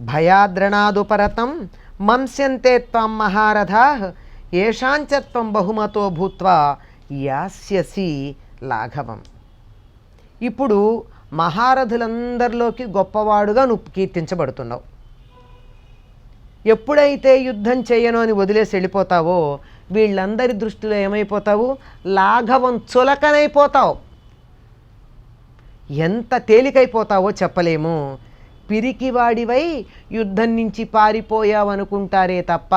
భయాద్రణాదుపరతం మంస్యంతే త్వం మహారథా ఏషాంచత్వం బహుమతో భూత్వా యాస్యసి లాఘవం. ఇప్పుడు మహారథులందరిలోకి గొప్పవాడుగా నువ్వు కీర్తించబడుతున్నావు. ఎప్పుడైతే యుద్ధం చేయను అని వదిలేసి వెళ్ళిపోతావో వీళ్ళందరి దృష్టిలో ఏమైపోతావు? లాఘవం చులకనైపోతావు. ఎంత తేలికైపోతావో చెప్పలేము. పిరికివాడివై యుద్ధం నుంచి పారిపోయావనుకుంటారే తప్ప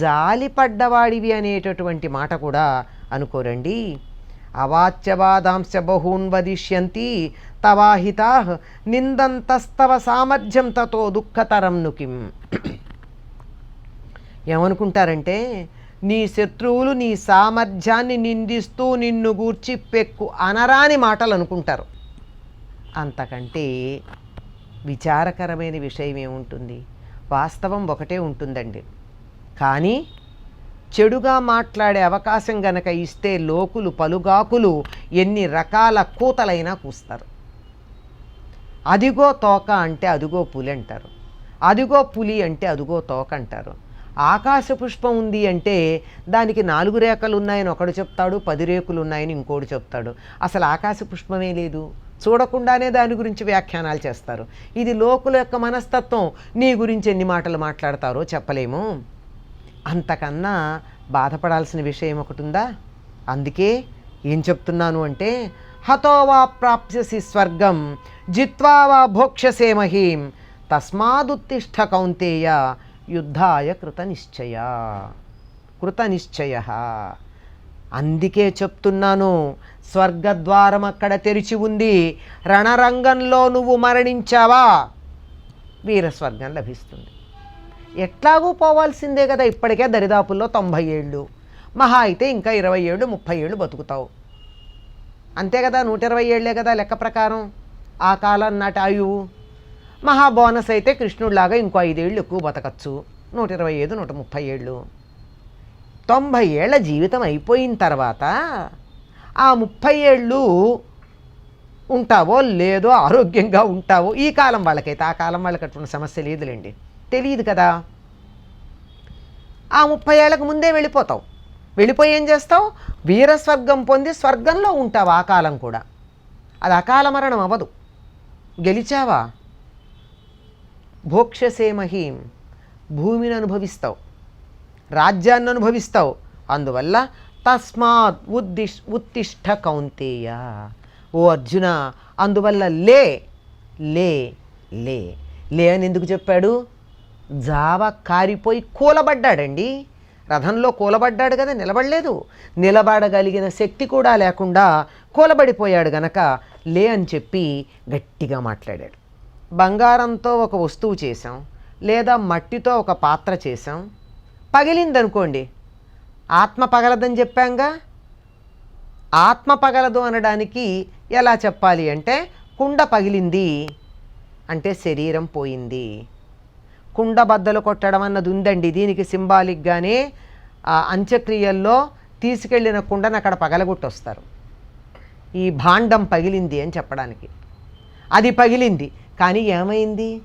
జాలిపడ్డవాడివి అనేటటువంటి మాట కూడా అనుకోరండి. అవాచ్యవాదాంశ బహూన్ వదిష్యంతి తవాహితా నిందంతస్తవ సామర్థ్యం తతో దుఃఖతరం నుకిం. ఏమనుకుంటారంటే నీ శత్రువులు నీ సామర్థ్యాన్ని నిందిస్తూ నిన్ను గూర్చి పెక్కు అనరాని మాటలు అనుకుంటారు అంతకంటే విచారకరమైన విషయం ఏముంటుంది? వాస్తవం ఒకటే ఉంటుందండి. కానీ చెడుగా మాట్లాడే అవకాశం గనక ఇస్తే లోకులు పలుగాకులు ఎన్ని రకాల కూతలైనా కూస్తారు. అదిగో తోక అంటే అదిగో పులి అంటారు. అదిగో పులి అంటే అదిగో తోక అంటారు. ఆకాశ పుష్పం ఉంది అంటే దానికి నాలుగు రేఖలు ఉన్నాయని ఒకడు చెప్తాడు పది రేకులు ఉన్నాయని ఇంకోటి చెప్తాడు. అసలు ఆకాశ పుష్పమే లేదు. చూడకుండానే దాని గురించి వ్యాఖ్యానాలు చేస్తారు. ఇది లోకుల యొక్క మనస్తత్వం. నీ గురించి ఎన్ని మాటలు మాట్లాడతారో చెప్పలేము. అంతకన్నా బాధపడాల్సిన విషయం ఒకటి ఉందా? అందుకే ఏం చెప్తున్నాను అంటే హతోవా ప్రాప్స్యసి స్వర్గం జిత్వా వా భోక్ష్యసే మహీం తస్మాదుత్తిష్ట కౌంతేయ యుద్ధాయ కృతనిశ్చయ. కృతనిశ్చయ. అందుకే చెప్తున్నాను స్వర్గద్వారం అక్కడ తెరిచి ఉంది. రణరంగంలో నువ్వు మరణించావా? వీరస్వర్గం లభిస్తుంది. ఎట్లాగూ పోవాల్సిందే కదా ఇప్పటికే దరిదాపుల్లో తొంభై ఏళ్ళు మహా అయితే ఇంకా ఇరవై ఏళ్ళు ముప్పై ఏళ్ళు బతుకుతావు. అంతే కదా నూట ఇరవై ఏళ్ళే కదా లెక్క ప్రకారం. ఆ కాలం నాటి ఆయువు మహా బోనస్ అయితే కృష్ణుడిలాగా ఇంకో ఐదేళ్ళు ఎక్కువ బతకచ్చు. నూట ఇరవై ఐదు నూట ముప్పై ఏళ్ళు తొంభై ఏళ్ళ జీవితం అయిపోయిన తర్వాత ఆ ముప్పై ఏళ్ళు ఉంటావో లేదో ఆరోగ్యంగా ఉంటావో ఈ కాలం వాళ్ళకైతే ఆ కాలం వాళ్ళకి అటువంటి సమస్య లేదులేండి. తెలియదు కదా. ఆ ముప్పై ఏళ్ళకు ముందే వెళ్ళిపోతావు. వెళ్ళిపోయి ఏం చేస్తావు? వీరస్వర్గం పొంది స్వర్గంలో ఉంటావు ఆ కాలం కూడా. అది అకాల మరణం అవ్వదు. గెలిచావా? భోక్షసేమహీం భూమిని అనుభవిస్తావు. రాజ్యాన్ని అనుభవిస్తావు. అందువల్ల తస్మాత్ ఉద్దిష్ ఉత్తిష్ట కౌంతేయ. ఓ అర్జున అందువల్ల లే లే లే. లే అని ఎందుకు చెప్పాడు? జావ కారిపోయి కూలబడ్డాడండి. రథంలో కూలబడ్డాడు కదా నిలబడలేదు. నిలబడగలిగిన శక్తి కూడా లేకుండా కూలబడిపోయాడు గనక లే అని చెప్పి గట్టిగా మాట్లాడాడు. బంగారంతో ఒక వస్తువు చేసాం లేదా మట్టితో ఒక పాత్ర చేసాం పగిలిందనుకోండి. ఆత్మ పగలదని చెప్పాంగా? ఆత్మ పగలదు అనడానికి ఎలా చెప్పాలి అంటే కుండ పగిలింది అంటే శరీరం పోయింది. కుండ బద్దలు కొట్టడం అన్నది ఉందండి. దీనికి సింబాలిక్గానే ఆ అంత్యక్రియల్లో తీసుకెళ్ళిన కుండను అక్కడ పగలగొట్టొస్తారు. ఈ భాండం పగిలింది అని చెప్పడానికి. అది పగిలింది. కానీ ఏమైంది?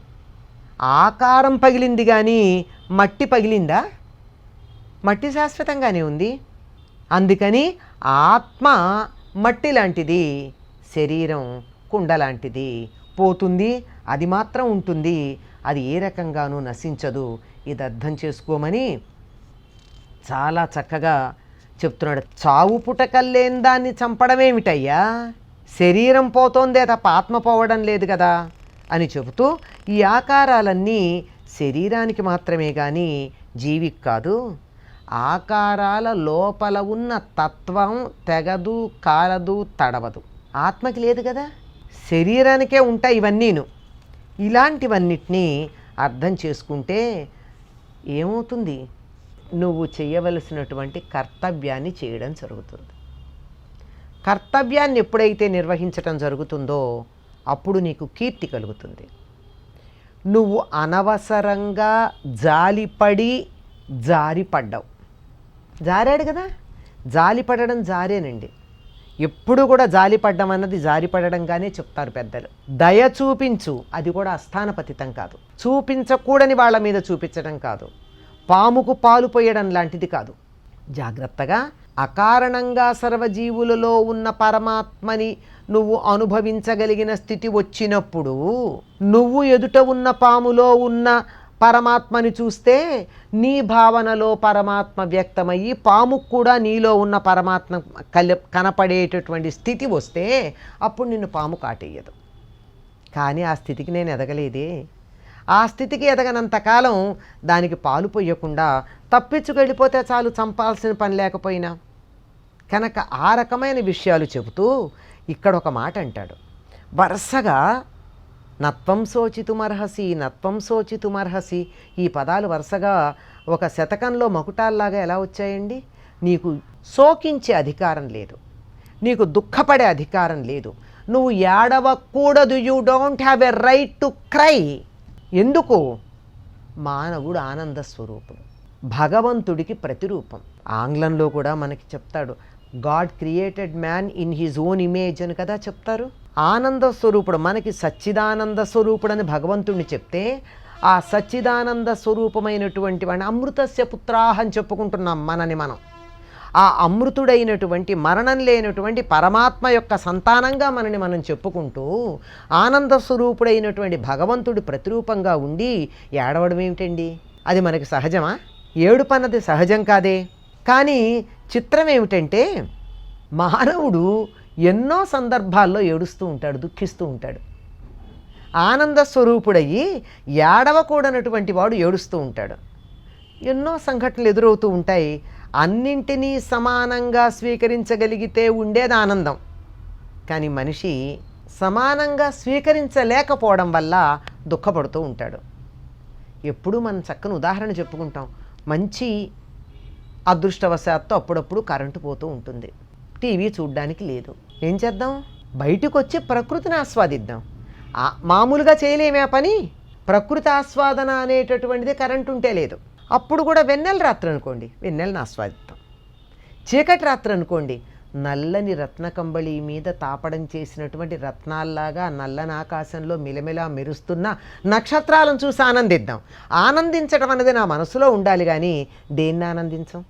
ఆకారం పగిలింది కానీ మట్టి పగిలిందా? మట్టి శాశ్వతంగానే ఉంది. అందుకని ఆత్మ మట్టి లాంటిది శరీరం కుండ లాంటిది. పోతుంది అది మాత్రం ఉంటుంది. అది ఏ రకంగానూ నశించదు. ఇది అర్థం చేసుకోమని చాలా చక్కగా చెప్తున్నాడు. చావు పుటకల్లేని దాన్ని చంపడమేమిటయ్యా శరీరం పోతోందే తప్ప ఆత్మ పోవడం లేదు కదా అని చెబుతూ ఈ ఆకారాలన్నీ శరీరానికి మాత్రమే కానీ జీవికి కాదు ఆకారాల లోపల ఉన్న తత్వం తెగదు కాలదు తడవదు. ఆత్మకి లేదు కదా. శరీరానికే ఉంటాయి ఇవన్నీను. ఇలాంటివన్నిటినీ అర్థం చేసుకుంటే ఏమవుతుంది? నువ్వు చేయవలసినటువంటి కర్తవ్యాన్ని చేయడం జరుగుతుంది. కర్తవ్యాన్ని ఎప్పుడైతే నిర్వహించటం జరుగుతుందో అప్పుడు నీకు కీర్తి కలుగుతుంది. నువ్వు అనవసరంగా జాలిపడి జారిపడ్డావు. జారాడు కదా. జాలిపడడం జారేనండి. ఎప్పుడు కూడా జాలిపడ్డం అన్నది జారిపడడంగానే చెప్తారు పెద్దలు. దయ చూపించు అది కూడా అస్థానపతితం కాదు. చూపించకూడని వాళ్ళ మీద చూపించడం కాదు. పాముకు పాలు పోయడం లాంటిది కాదు. జాగ్రత్తగా అకారణంగా సర్వజీవులలో ఉన్న పరమాత్మని నువ్వు అనుభవించగలిగిన స్థితి వచ్చినప్పుడు నువ్వు ఎదుట ఉన్న పాములో ఉన్న పరమాత్మని చూస్తే నీ భావనలో పరమాత్మ వ్యక్తమయ్యి పాముకు కూడా నీలో ఉన్న పరమాత్మ కలి కనపడేటటువంటి స్థితి వస్తే అప్పుడు నిన్ను పాము కాటేయదు. కానీ ఆ స్థితికి నేను ఎదగలేదే. ఆ స్థితికి ఎదగనంతకాలం దానికి పాలు పొయ్యకుండా తప్పించుకెళ్ళిపోతే చాలు చంపాల్సిన పని లేకపోయినా. కనుక ఆ రకమైన విషయాలు చెబుతూ ఇక్కడ ఒక మాట అంటాడు. వరుసగా నత్వం శోచితుమర్హసి నత్వం శోచితుమర్హసి. ఈ పదాలు వరుసగా ఒక శతకంలో మకుటాల్లాగా ఎలా వచ్చాయండి? నీకు శోకించే అధికారం లేదు. నీకు దుఃఖపడే అధికారం లేదు. నువ్వు ఏడవకూడదు. You don't have a right to cry. ఎందుకు? మానవుడు ఆనంద స్వరూపుడు భగవంతుడికి ప్రతిరూపం. ఆంగ్లంలో కూడా మనకి చెప్తాడు God created man in his own image అని కదా చెప్తారు. ఆనంద స్వరూపుడు మనకి సచ్చిదానంద స్వరూపుడు అని భగవంతుడిని చెప్తే ఆ సచ్చిదానంద స్వరూపమైనటువంటి వాడిని అమృతస్య పుత్రాహ అని చెప్పుకుంటున్నాం మనని మనం. ఆ అమృతుడైనటువంటి మరణం లేనటువంటి పరమాత్మ యొక్క సంతానంగా మనని మనం చెప్పుకుంటూ ఆనంద స్వరూపుడైనటువంటి భగవంతుడి ప్రతిరూపంగా ఉండి ఏడవడం ఏమిటండి? అది మనకి సహజమా? ఏడుపన్నది సహజం కాదే. కానీ చిత్రం ఏమిటంటే మానవుడు ఎన్నో సందర్భాల్లో ఏడుస్తూ ఉంటాడు దుఃఖిస్తూ ఉంటాడు. ఆనంద స్వరూపుడయ్యి ఏడవకూడనటువంటి వాడు ఏడుస్తూ ఉంటాడు. ఎన్నో సంఘటనలు ఎదురవుతూ ఉంటాయి. అన్నింటినీ సమానంగా స్వీకరించగలిగితే ఉండేది ఆనందం. కానీ మనిషి సమానంగా స్వీకరించలేకపోవడం వల్ల దుఃఖపడుతూ ఉంటాడు. ఎప్పుడూ మనం చక్కని ఉదాహరణ చెప్పుకుంటాం. మంచి అదృష్టవశాత్తు అప్పుడప్పుడు కరెంటు పోతూ ఉంటుంది. టీవీ చూడ్డానికి లేదు. ఏం చేద్దాం? బయటకు వచ్చి ప్రకృతిని ఆస్వాదిద్దాం. మామూలుగా చేయలేమే ఆ పని? ప్రకృతి ఆస్వాదన అనేటటువంటిది కరెంటు ఉంటే లేదు. అప్పుడు కూడా వెన్నెల రాత్రి అనుకోండి వెన్నెలను ఆస్వాదిద్దాం. చీకటి రాత్రి అనుకోండి నల్లని రత్నకంబళి మీద తాపడం చేసినటువంటి రత్నాల్లాగా నల్లని ఆకాశంలో మిలమిలా మెరుస్తున్న నక్షత్రాలను చూసి ఆనందిద్దాం. ఆనందించడం అనేది నా మనసులో ఉండాలి కానీ దేన్ని ఆనందించం?